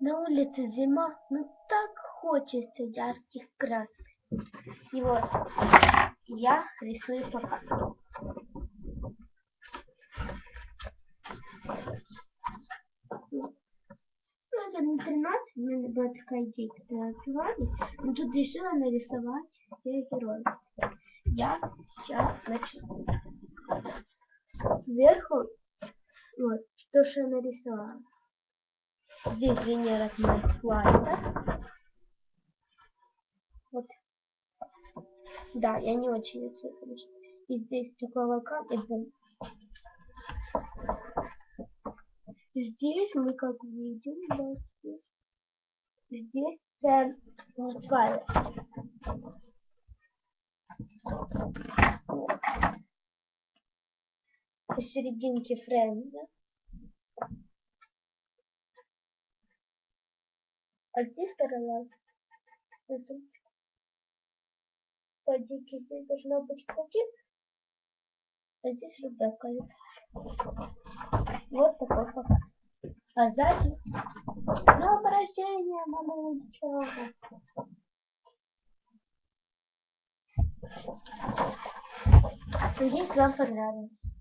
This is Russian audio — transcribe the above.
На улице зима, но так хочется ярких красок. И вот я рисую пока. Ну, это не 13, у меня была такая идея, когда танцевали, но тут решила нарисовать всех героев. Я сейчас начну. Сверху, вот, то, что я нарисовала. Здесь Венера Флайта. Вот. Да, я не очень рисую, конечно. И здесь такой вулкан и бум. Здесь мы как видим, да, здесь, здесь це файл. Посерединке френда. А здесь сторона. Подики здесь должно быть кукис. А здесь Ребекка. Вот такой показ. А сзади с днем рождения, мамулечка. Надеюсь, вам понравилось.